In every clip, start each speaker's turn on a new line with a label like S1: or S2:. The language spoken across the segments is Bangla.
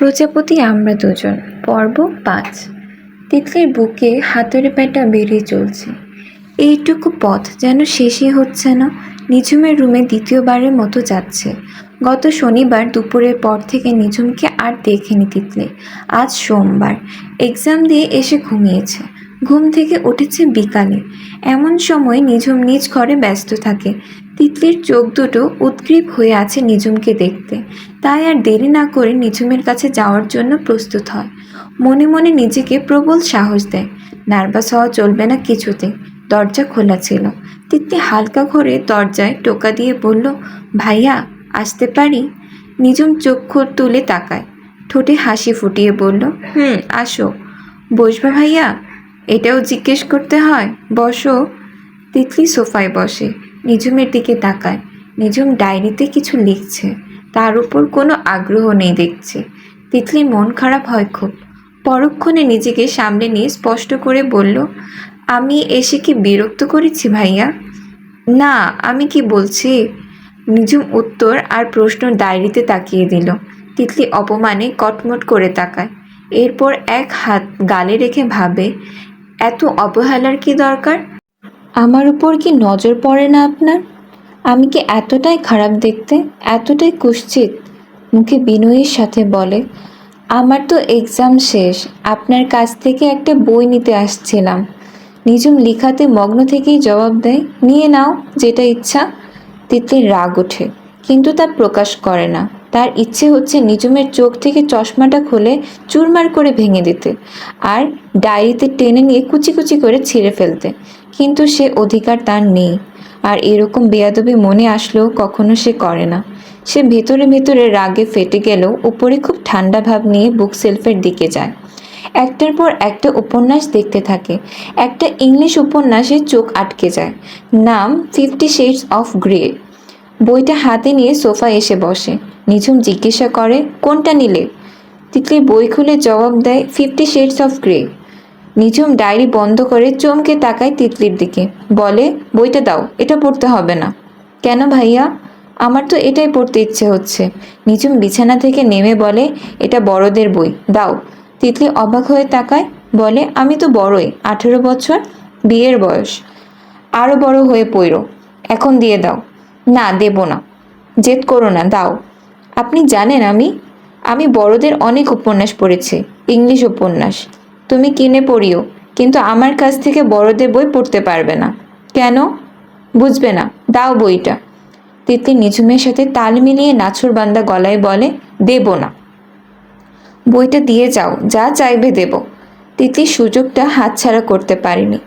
S1: প্রজাপতি, আমরা দুজন। পর্ব পাঁচ। তিতলির বুকে হাতের প্যাটা বেরিয়ে চলছে। এইটুকু পথ যেন শেষই হচ্ছে না। নিঝুমের রুমে দ্বিতীয়বারের মতো যাচ্ছে। গত শনিবার দুপুরের পর থেকে নিঝুমকে আর দেখেনি তিতলি। আজ সোমবার। এক্সাম দিয়ে এসে ঘুমিয়েছে। ঘুম থেকে উঠেছে বিকালে। এমন সময় নিঝুম নিজ ঘরে ব্যস্ত থাকে। তিতলির চোখ দুটো উদ্গ্রীব হয়ে আছে নিঝুমকে দেখতে। তাই আর দেরি না করে নিঝুমের কাছে যাওয়ার জন্য প্রস্তুত হয়। মনে মনে নিজেকে প্রবল সাহস দেয়। নার্ভাস হওয়া চলবে না কিছুতে। দরজা খোলা ছিল। তিতলি হালকা ঘরে দরজায় টোকা দিয়ে বলল, ভাইয়া, আসতে পারি? চোখ খোল- তুলে তাকায়। ঠোঁটে হাসি ফুটিয়ে বলল, হুম, আসো। বসবা ভাইয়া? এটাও জিজ্ঞেস করতে হয়, বসো। তিতলি সোফায় বসে, নিঝুমের দিকে তাকায়। নিঝুম ডায়েরিতে কিছু লিখছে, তার উপর কোনো আগ্রহ নেই দেখছে। তিতলি মন খারাপ হয় খুব। পরক্ষণে নিজেকে সামনে নিয়ে স্পষ্ট করে বলল, আমি এসে কি বিরক্ত করেছি ভাইয়া? না, আমি কি বলছি? নিঝুম উত্তর আর প্রশ্ন ডায়েরিতে তাকিয়ে দিল। তিতলি অপমানে কটমট করে তাকায়। এরপর এক হাত গালে রেখে ভাবে এত অবহেলার কি দরকার? আমার উপর কি নজর পড়ে না আপনার? আমি কি এতটাই খারাপ দেখতে, এতটাই কুশ্চিত? মুখে বিনয়ের সাথে বলে, আমার তো এক্সাম শেষ, আপনার কাছ থেকে একটা বই নিতে আসছিলাম। নিজুম লিখাতে মগ্ন থেকেই জবাব দেয়, নিয়ে নাও, যেটা ইচ্ছা। তিতলির রাগ ওঠে, কিন্তু তা প্রকাশ করে না। তার ইচ্ছে হচ্ছে নিজুমের চোখ থেকে চশমাটা খুলে চুরমার করে ভেঙে দিতে আর ডায়েরিতে টেনে নিয়ে কুচি কুচি করে ছিঁড়ে ফেলতে। কিন্তু সে অধিকার তার নেই। আর এরকম বেয়াদবি মনে আসলেও কখনো সে করে না। সে ভেতরে ভেতরে রাগে ফেটে গেলেও উপরে খুব ঠান্ডা ভাব নিয়ে বুক সেলফের দিকে যায়। একটার পর একটা উপন্যাস দেখতে থাকে। একটা ইংলিশ উপন্যাসে চোখ আটকে যায়। নাম ফিফটি শেডস অফ গ্রে। বইটা হাতে নিয়ে সোফা এসে বসে। নিঝুম জিজ্ঞাসা করে, কোনটা নিলে? তিতলি বই খুলে জবাব দেয়, ফিফটি শেডস অফ গ্রে। নিঝুম ডায়েরি বন্ধ করে চমকে তাকায় তিতলির দিকে। বলে, বইটা দাও, এটা পড়তে হবে না। কেন ভাইয়া? আমার তো এটাই পড়তে ইচ্ছে হচ্ছে। নিঝুম বিছানা থেকে নেমে বলে, এটা বড়দের বই, দাও। তিতলি অবাক হয়ে তাকায়, বলে, আমি তো বড়ই, আঠেরো বছর, বিয়ের বয়স। আরও বড় হয়ে পড়ো। এখন দিয়ে দাও। না, দেব না। জেদ করো না, দাও। আপনি জানেন আমি আমি বড়দের অনেক উপন্যাস পড়েছি, ইংলিশ উপন্যাস। তুমি কিনে পড়িও, কিন্তু আমার কাছ থেকে বড়দের বই পড়তে পারবে না। কেন? বুঝবে না, দাও বইটা। তিতলি নিঝুমের সাথে তাল মিলিয়ে নাছর বান্দা গলায় বলে, দেব না। বইটা দিয়ে যাও, যা চাইবে দেব। তিতলি সুযোগটা হাতছাড়া করতে পারেনি।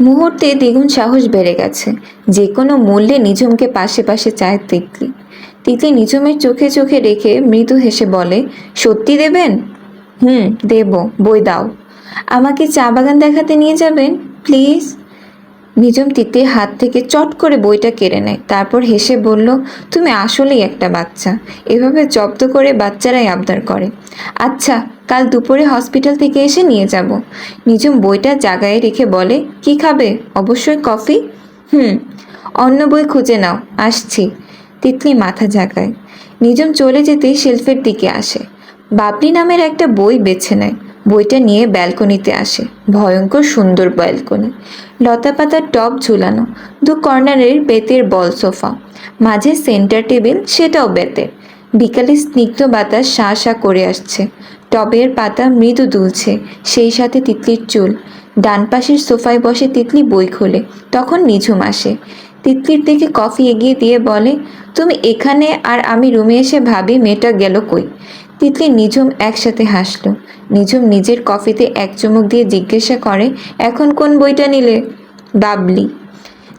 S1: মুহূর্তে দ্বিগুণ সাহস বেড়ে গেছে। যে কোনো মূল্যে নিঝুমকে পাশে পাশে চায় তিতলি। তিতলি নিঝুমের চোখে চোখে রেখে মৃদু হেসে বলে, সত্যি দেবেন? হুম, দেব। বই দাও। আমাকে চা বাগান দেখাতে নিয়ে যাবেন, প্লিজ? নিঝুম তিতির হাত থেকে চট করে বইটা কেড়ে নেয়। তারপর হেসে বলল, তুমি আসলেই একটা বাচ্চা। এভাবে জব্দ করে বাচ্চারাই আবদার করে। আচ্ছা কাল দুপুরে হসপিটাল থেকে এসে নিয়ে যাব। নিঝুম বইটা জাগায় রেখে বলে, কি খাবে? অবশ্যই কফি? হুম, অন্য বই খুঁজে নাও, আসছি। তিতলি মাথা ঝাঁকায়। নিজম চলে যেতেই শেলফের দিকে আসে। বাবলি নামের একটা বই বেছে নেয়। বইটা নিয়ে ব্যালকনিতে আসে, ভয়ঙ্কর সুন্দর ব্যালকনি। লতা পাতার টব ঝুলানো, দু কর্নারের বেতের বল সোফা, মাঝে সেন্টার টেবিল সেটাও বেতের বিকালে স্নিগ্ধ বাতাস শা শা করে আসছে, টবের পাতা মৃদু দুলছে, সেই সাথে তিতলির চুল। ডান পাশের সোফায় বসে তিতলি বই খোলে, তখন নিঝুম আসে। তিতলির দিকে কফি এগিয়ে দিয়ে বলে, তুমি এখানে আর আমি রুমে এসে ভাবি মেয়েটা গেল কই? তিতলি নিঝুম একসাথে হাসলো। নিঝুম নিজের কফিতে এক চুমুক দিয়ে জিজ্ঞাসা করে, এখন কোন বইটা নিলে? বাবলি।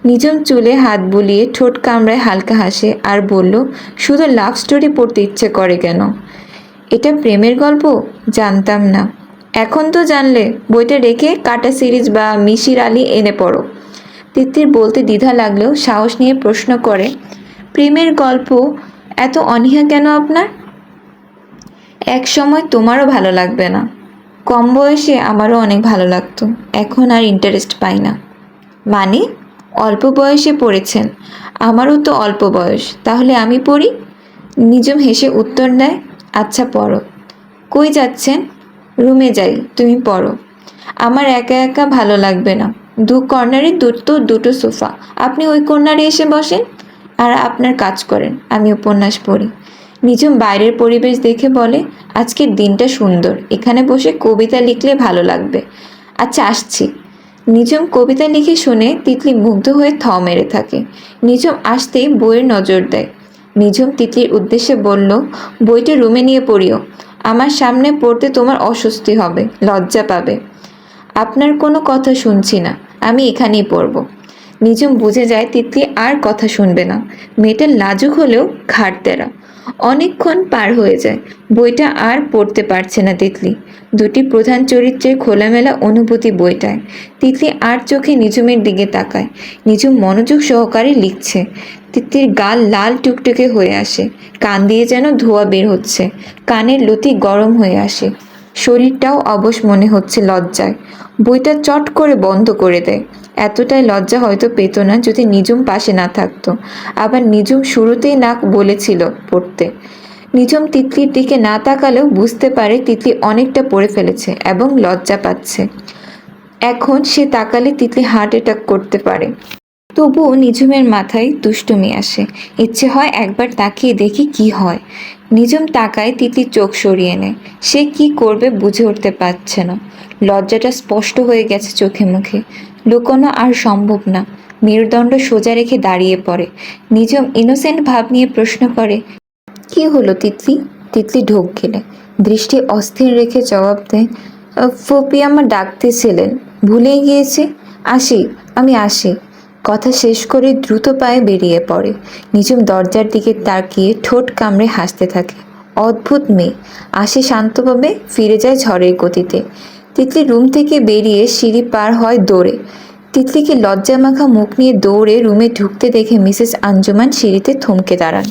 S1: নিঝুম চুলে হাত বুলিয়ে ঠোঁট কামড়ায় হালকা হাসে আর বলল, শুধু লাভ স্টোরি পড়তে ইচ্ছে করে কেন? এটা প্রেমের গল্প? জানতাম না। এখন তো জানলে, বইটা রেখে কাটা সিরিজ বা মিশির আলী এনে পড়ো। তিত্তির বলতে দ্বিধা লাগলেও সাহস নিয়ে প্রশ্ন করে, প্রেমের গল্প এত অনীহা কেন আপনার? এক সময় তোমারও ভালো লাগবে না। কম বয়সে আমারও অনেক ভালো লাগতো। এখন আর ইন্টারেস্ট পাই না। মানে অল্প বয়সে পড়েছেন। আমারও তো অল্প বয়স। তাহলে আমি পড়ি? নিজম হেসে উত্তর দেয় আচ্ছা পড়ো। কই যাচ্ছেন? রুমে যাই, তুমি পড়ো। আমার একা একা ভালো লাগবে না। দু কর্নারে দুটো দুটো সোফা। আপনি ওই কর্নারে এসে বসেন। আর আপনার কাজ করেন। আমি উপন্যাস পড়ি। নিজম বাইরের পরিবেশ দেখে বলে, আজকের দিনটা সুন্দর। এখানে বসে কবিতা লিখলে ভালো লাগবে। আচ্ছা আসছি। নিজম কবিতা লিখে শুনে তিতলি মুগ্ধ হয়ে থ মেরে থাকে। নিজম আসতেই বইয়ের নজর দেয়। নিজম তিতলির উদ্দেশ্যে বলল, বইটা রুমে নিয়ে পড়িও। আমার সামনে পড়তে তোমার অস্বস্তি হবে, লজ্জা পাবে। আপনার কোনো কথা শুনছি না। আমি এখানেই পড়ব। নিজম বুঝে যায় তিতলি আর কথা শুনবে না। মেয়েটা লাজুক হলেও ঘাট ঘাটতেরা অনেকক্ষণ পার হয়ে যায়। বইটা আর পড়তে পারছে না তিতলি। দুটি প্রধান চরিত্রের খোলামেলা অনুভূতি বইটায়। তিতলি আর চোখে নিঝুমের দিকে তাকায়। নিঝুম মনোযোগ সহকারে লিখছে। তিতলির গাল লাল টুকটুকে হয়ে আসে। কান দিয়ে যেন ধোয়া বের হচ্ছে। কানের লতি গরম হয়ে আসে। শরীরটাও অবশ মনে হচ্ছে লজ্জায়। বইটা চট করে বন্ধ করে দেয় এতটাই লজ্জা হয়তো পেত না যদি নিজুম পাশে না থাকতো। আবার নিজুম শুরুতেই না বলেছিল পড়তে। নিজম তিতলির দিকে না তাকালেও বুঝতে পারে তিতলি অনেকটা পড়ে ফেলেছে এবং লজ্জা পাচ্ছে। এখন সে তাকালে তিতলি হার্ট অ্যাটাক করতে পারে। তবুও নিঝুমের মাথায় দুষ্টুমি আসে। ইচ্ছে হয় একবার তাকিয়ে দেখি কি হয়। নিঝুম তাকায় তিতলির চোখ সরিয়ে নেয় সে কি করবে বুঝে উঠতে পারছে না। লজ্জাটা স্পষ্ট হয়ে গেছে চোখে মুখে। লুকোনো আর সম্ভব না। মেরুদণ্ড সোজা রেখে দাঁড়িয়ে পড়ে। নিজম ইনোসেন্ট ভাব নিয়ে প্রশ্ন করে কি হলো তিতলি? তিতলি ঢোক গেলে। দৃষ্টি অস্থির রেখে জবাব দেয় "আহ, ফুপি আমার ডাকতেছিলেন। ভুলেই গিয়েছে। আসি আমি আসি। কথা শেষ করে দ্রুত পায়ে বেরিয়ে পড়ে। নিজম দরজার দিকে তাকিয়ে ঠোঁট কামড়ে হাসতে থাকে। অদ্ভুত মেয়ে। আসে শান্তভাবে, ফিরে যায় ঝড়ের গতিতে। তিতলি রুম থেকে বেরিয়ে সিঁড়ি পার হয় দৌড়ে। তিতলিকে লজ্জা মাখা মুখ নিয়ে দৌড়ে রুমে ঢুকতে দেখে মিসেস আঞ্জুমান সিঁড়িতে থমকে দাঁড়ান।